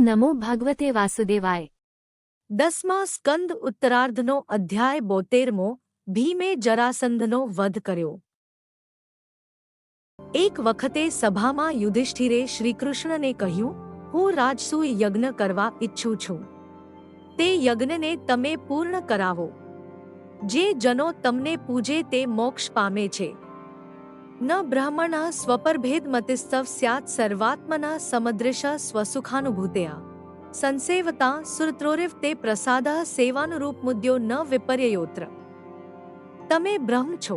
નમો ભગવતે વાસુદેવાય દસમા સ્કંદ ઉત્તરાર્ધનો અધ્યાય બોતેરમો ભીમે જરાસંધનો વધ કર્યો એક વખતે સભામાં યુધિષ્ઠિરે શ્રીકૃષ્ણને કહ્યું હું રાજસૂય યજ્ઞ કરવા ઈચ્છું છું તે યજ્ઞને તમે પૂર્ણ કરાવો જે જનો તમને પૂજે તે મોક્ષ પામે છે ન બ્રાહ્મણ સ્વપરભેદ મતિસ્તવ સ્યાત સર્વાત્મના સમદ્રશ સ્વસુખાનુભૂતયા સંસેવતા સુરત્રોરિવ તે પ્રસાદ સેવાનુરૂપ મુદ્યો ન વિપર્યયોત્ર તમે બ્રહ્મ છો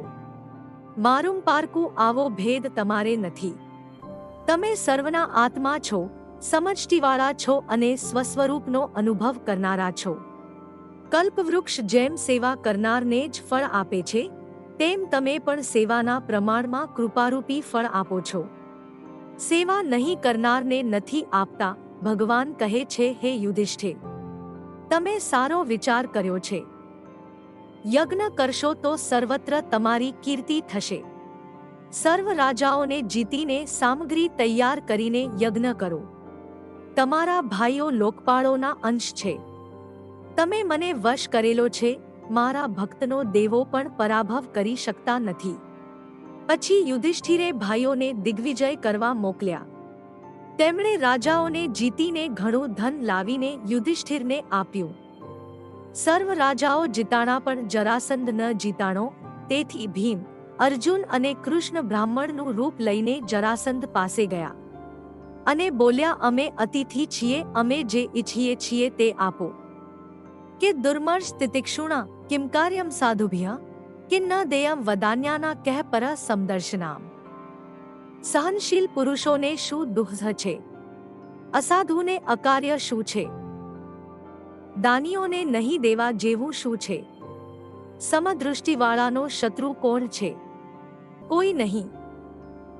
મારું પારકું આવો ભેદ તમારે નથી તમે સર્વના આત્મા છો સમજટીવાળા છો અને સ્વસ્વરૂપનો અનુભવ કરનારા છો કલ્પવૃક્ષ જેમ સેવા કરનારને જ ફળ આપે છે તેમ તમે પણ સેવાના પ્રમાણમાં કૃપારૂપી ફળ આપો છો. સેવા નહીં કરનારને નથી આપતા, ભગવાન કહે છે, હે યુધિષ્ઠિર, તમે સારો વિચાર કર્યો છે. યજ્ઞ કરશો તો સર્વત્ર તમારી કીર્તિ થશે. સર્વ રાજાઓને જીતીને સામગ્રી તૈયાર કરીને યજ્ઞ કરો. તમારા ભાઈઓ લોકપાળોના અંશ છે. તમે મને વશ કરેલો છે મારા ભક્તનો દેવો પણ પરાભવ કરી શકતા નથી. પછી યુધિષ્ઠિરે ભાઈઓને દિગ્વિજય કરવા મોકલ્યા. તેમણે રાજાઓને જીતીને ઘણું ધન લાવીને યુધિષ્ઠિરને આપ્યું. સર્વ રાજાઓ જીતાણા પણ જરાસંધ ન જીતાણો, તેથી ભીમ, અર્જુન અને કૃષ્ણ બ્રાહ્મણનું રૂપ લઈને જરાસંધ પાસે ગયા. અને બોલ્યા, અમે અતિથિ છીએ, અમે જે ઈચ્છીએ છીએ તે આપો. કે દુર્મર્ષ તિતિક્ષુણા કિમ કાર્યમ સાધુભ્ય કે ન દેયમ વદાન્યાના કહ પર સમદર્શનામ સહનશીલ પુરુષોને શું દુઃખ છે અસાધુને અકાર્ય શું છે દાનીઓને નહીં દેવા જેવું શું છે સમદૃષ્ટિવાળાનો શત્રુ કોણ છે કોઈ નહીં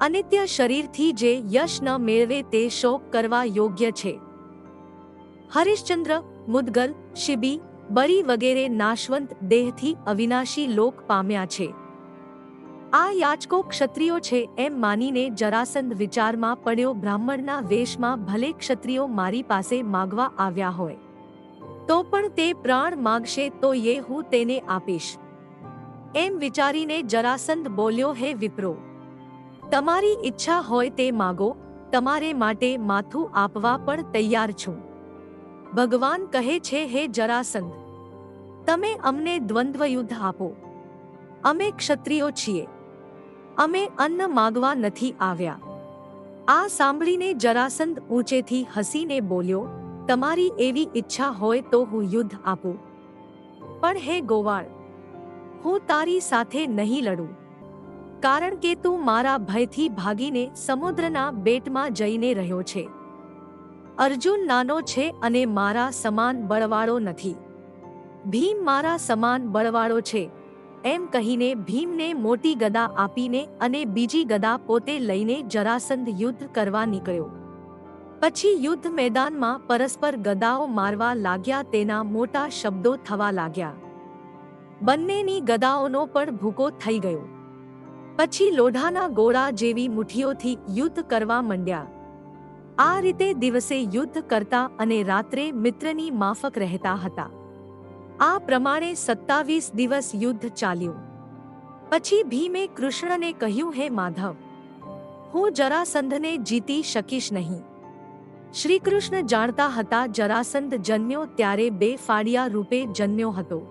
અનિત્ય શરીરથી જે યશ ન મેળવે તે શોક કરવા યોગ્ય છે હરિશ્ચંદ્ર મુદગલ શિબી બળી વગેરે નાશવંત દેહથી અવિનાશી લોક પામ્યા છે. આ યાચકો ક્ષત્રિયો છે એમ માનીને જરાસંધ વિચારમાં પડ્યો બ્રાહ્મણના વેશમાં ભલે ક્ષત્રિયો મારી પાસે માગવા આવ્યા હોય. તો પણ તે પ્રાણ માગશે તો એ હું તેને આપીશ. એમ વિચારીને જરાસંધ બોલ્યો, હે વિપ્રો, તમારી ઈચ્છા હોય તે માગો, તમારે માટે માથું આપવા પણ તૈયાર છું. ભગવાન કહે છે, હે જરાસંધ, તમે અમને દ્વંદ્વ યુદ્ધ આપો. અમે ક્ષત્રિયો છીએ. અમે અન્ન માગવા નથી આવ્યા. આ સાંભળીને જરાસંધ ઊંચેથી હસીને બોલ્યો, તમારી એવી ઈચ્છા હોય તો હું યુદ્ધ આપું. પણ હે ગોવાળ, હું તારી સાથે નહીં લડું. કારણ કે તું મારા ભયથી ભાગીને સમુદ્રના બેટમાં જઈને રહ્યો છે. અર્જુન નાનો છે અને મારા સમાન બળવાળો નથી. ભીમ મારા સમાન બળવાળો છે. એમ કહીને ભીમને મોટી ગદા આપીને અને બીજી ગદા પોતે લઈને જરાસંધ યુદ્ધ કરવા નીકળ્યો. પછી યુદ્ધ મેદાનમાં પરસ્પર ગદાઓ મારવા લાગ્યા તેના મોટા શબ્દો થવા લાગ્યા. બંનેની ગદાઓનો પણ ભૂકો થઈ ગયો. પછી લોઢાના ગોળા જેવી મુઠ્ઠીઓથી યુદ્ધ કરવા માંડ્યા. આ રીતે દિવસે યુદ્ધ કરતા અને રાત્રે મિત્રની માફક રહેતા હતા. આ પ્રમાણે સત્તાવીસ દિવસ યુદ્ધ ચાલ્યું. પછી ભીમે કૃષ્ણને કહ્યું, હે માધવ, હું જરાસંધને જીતી શકીશ નહીં. શ્રીકૃષ્ણ જાણતા હતા જરાસંધ જન્મ્યો ત્યારે બે ફાડિયા રૂપે જન્મ્યો હતો.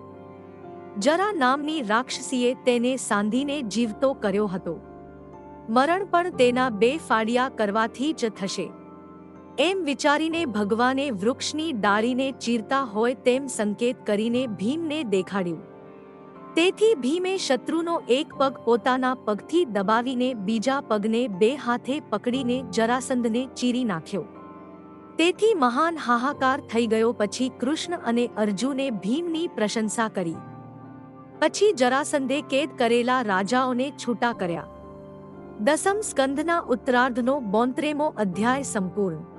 જરા નામની રાક્ષસીએ તેને સાંધીને જીવતો કર્યો હતો. મરણ પણ તેના બે ફાડિયા કરવાથી જ થશે. એમ વિચારીને ભગવાને વૃક્ષની ડાળીને ચીરતા હોય તેમ સંકેત કરીને ભીમને દેખાડ્યું. તેથી ભીમે શત્રુનો એક પગ પોતાના પગથી દબાવીને બીજા પગને બે હાથે પકડીને જરાસંધને ચીરી નાખ્યો. તેથી મહાન હાહાકાર થઈ ગયો પછી કૃષ્ણ અને અર્જુને ભીમની પ્રશંસા કરી. પછી જરાસંધે કેદ કરેલા રાજાઓને છૂટા કર્યા. દસમ સ્કંદના ઉત્તરાર્ધનો બોંત્રેમો અધ્યાય સંપૂર્ણ.